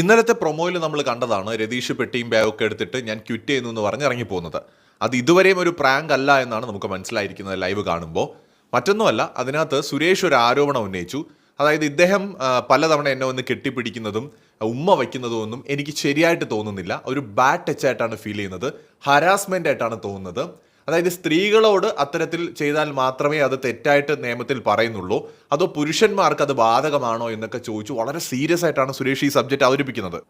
ഇന്നലത്തെ പ്രൊമോയിൽ നമ്മൾ കണ്ടതാണ് രതീഷ് പെട്ടിയും ബാഗൊക്കെ എടുത്തിട്ട് ഞാൻ ക്വിറ്റ് ചെയ്യുന്നു എന്ന് പറഞ്ഞ് ഇറങ്ങിപ്പോകുന്നത്. അത് ഇതുവരെയും ഒരു പ്രാങ്ക് അല്ല എന്നാണ് നമുക്ക് മനസ്സിലായിരിക്കുന്നത് ലൈവ് കാണുമ്പോൾ. മറ്റൊന്നുമല്ല അതിനകത്ത് സുരേഷ് ഒരു ആരോപണം ഉന്നയിച്ചു. അതായത് ഇദ്ദേഹം പലതവണ എന്നെ ഒന്ന് കെട്ടിപ്പിടിക്കുന്നതും ഉമ്മ വയ്ക്കുന്നതും ഒന്നും എനിക്ക് ശരിയായിട്ട് തോന്നുന്നില്ല. ഒരു ബാഡ് ടച്ച് ആയിട്ടാണ് ഫീൽ ചെയ്യുന്നത്. ഹരാസ്മെന്റ് ആയിട്ടാണ് തോന്നുന്നത്. അതായത് സ്ത്രീകളോട് അത്തരത്തിൽ ചെയ്താൽ മാത്രമേ അത് തെറ്റായിട്ട് നിയമത്തിൽ പറയുന്നുള്ളൂ. അതോ പുരുഷന്മാർക്ക് അത് ബാധകമാണോ എന്നൊക്കെ ചോദിച്ചു വളരെ സീരിയസ് ആയിട്ടാണ് സുരേഷ് ഈ സബ്ജക്റ്റ് അവതരിപ്പിക്കുന്നത്.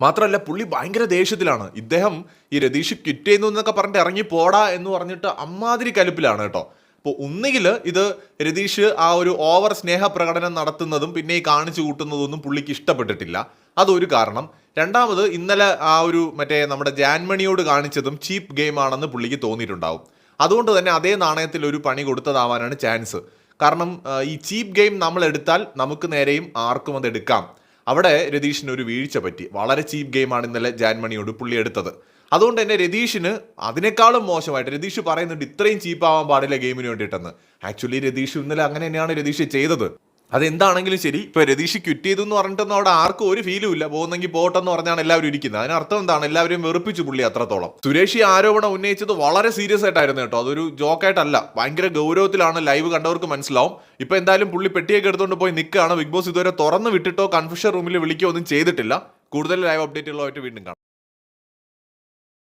മാത്രമല്ല പുള്ളി ഭയങ്കര ദേഷ്യത്തിലാണ്. ഇദ്ദേഹം ഈ രതീഷ് ക്വിറ്റ് ചെയ്യുന്നു എന്നൊക്കെ പറഞ്ഞിട്ട് ഇറങ്ങി പോടാ എന്ന് പറഞ്ഞിട്ട് അമ്മാതിരി കലിപ്പിലാണ് കേട്ടോ. അപ്പോൾ ഒന്നുകിൽ ഇത് രതീഷ് ആ ഒരു ഓവർ സ്നേഹ പ്രകടനം നടത്തുന്നതും പിന്നെ ഈ കാണിച്ചു കൂട്ടുന്നതൊന്നും പുള്ളിക്ക് ഇഷ്ടപ്പെട്ടിട്ടില്ല. അതൊരു കാരണം. രണ്ടാമത് ഇന്നലെ ആ ഒരു മറ്റേ നമ്മുടെ ജാൻമണിയോട് കാണിച്ചതും ചീപ്പ് ഗെയിം ആണെന്ന് പുള്ളിക്ക് തോന്നിയിട്ടുണ്ടാവും. അതുകൊണ്ട് തന്നെ അതേ നാണയത്തിൽ ഒരു പണി കൊടുത്തതാവാനാണ് ചാൻസ്. കാരണം ഈ ചീപ്പ് ഗെയിം നമ്മൾ എടുത്താൽ നമുക്ക് നേരെയും ആർക്കും അത് എടുക്കാം. അവിടെ രതീഷിന് ഒരു വീഴ്ച പറ്റി. വളരെ ചീപ്പ് ഗെയിമാണ് ഇന്നലെ ജാൻമണിയോട് പുള്ളി എടുത്തത്. അതുകൊണ്ട് തന്നെ രതീഷിന് അതിനേക്കാളും മോശമായിട്ട് രതീഷ് പറയുന്നുണ്ട് ഇത്രയും ചീപ്പ് ആവാൻ പാടില്ല ഗെയിമിന് വേണ്ടിയിട്ടെന്ന്. ആക്ച്വലി രതീഷ് ഇന്നലെ അങ്ങനെ തന്നെയാണ് രതീഷ് ചെയ്തത്. അതെന്താണെങ്കിലും ശരി. ഇപ്പൊ രതീഷ് ക്വിറ്റ് ചെയ്തു എന്ന് പറഞ്ഞിട്ടൊന്നും അവിടെ ആർക്കും ഒരു ഫീലും ഇല്ല. പോകുന്നെങ്കിൽ പോട്ടെന്ന് പറഞ്ഞാണ് എല്ലാവരും ഇരിക്കുന്നത്. അതിനർത്ഥം എന്താണ്? എല്ലാവരും വെറുപ്പിച്ചു പുള്ളി അത്രത്തോളം. സുരേഷ് ഈ ആരോപണം ഉന്നയിച്ചത് വളരെ സീരിയസ് ആയിട്ടായിരുന്നു കേട്ടോ. അതൊരു ജോക്കായിട്ടല്ല ഭയങ്കര ഗൗരവത്തിലാണ് ലൈവ് കണ്ടവർക്ക് മനസ്സിലാവും. ഇപ്പൊ എന്തായാലും പുള്ളി പെട്ടിയൊക്കെ എടുത്തുകൊണ്ട് പോയി നിൽക്കുകയാണ് ബിഗ് ബോസ് ഇതുവരെ തുറന്ന് വിട്ടിട്ടോ കൺഫ്യൂഷൻ റൂമിൽ വിളിക്കുകയോ ഒന്നും ചെയ്തിട്ടില്ല. കൂടുതൽ ലൈവ് അപ്ഡേറ്റുകളുമായിട്ട് വീണ്ടും കാണാം.